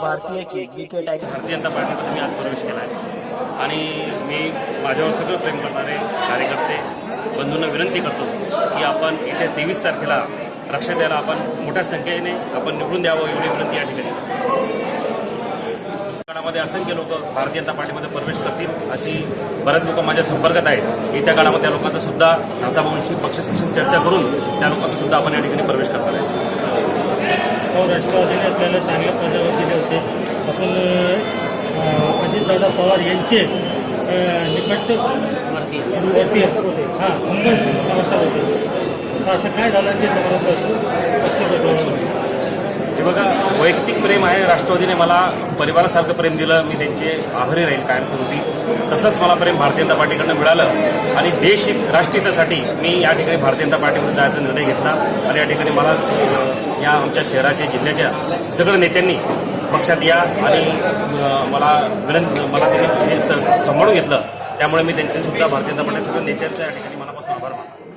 बी के type Bharatiya Janata पार्टीमध्ये मी आज प्रवेश केला आहे. आणि मी माझ्यावर सगळं प्रेम करणारे कार्यकर्ते बंधूंना विनंती करतो की आपण येत्या तेवीस तारखेला लक्षात द्यायला आपण मोठ्या संख्येने आपण निवडून द्यावं एवढी विनंती या ठिकाणी. करतो. काळामध्ये असंख्य लोक भारतीय जनता पार्टीमध्ये प्रवेश करतील अशी बरेच लोक माझ्या संपर्कात आहेत. येत्या काळामध्ये त्या लोकांचा सुद्धा नाताभाऊंशी पक्षशासन चर्चा करून त्या लोकांचा सुद्धा आपण या ठिकाणी प्रवेश करणार आहे हो राष्ट्रवादीने आपल्याला चांगले पदावर दिले होते. आपण अजितदादा पवार यांचे निकट वरती हां खंबन समर्थक होते. तर असं काय झालं की बदलला? हे बघा वैयक्तिक प्रेम आहे राष्ट्रवादीने मला परिवारासारखं प्रेम दिलं मी त्यांचे आभारी राहील कायमस्वरूपी. तसंच मला प्रेम भारतीय जनता पार्टीकडनं मिळालं. आणि देश हित राष्ट्रहितासाठी मी या ठिकाणी भारतीय जनता पार्टीमध्ये जायचा निर्णय घेतला. आणि या ठिकाणी मला या आमच्या शहराच्या जिल्ह्याच्या सगळ्या नेत्यांनी पक्षात या आणि मला विनंती मला त्यांनी स- सांभाळून घेतलं. त्यामुळे मी त्यांचे सुद्धा भारतीय जनता पक्षाच्या नेत्यांच्या या ठिकाणी मनापासून आभार मानतो.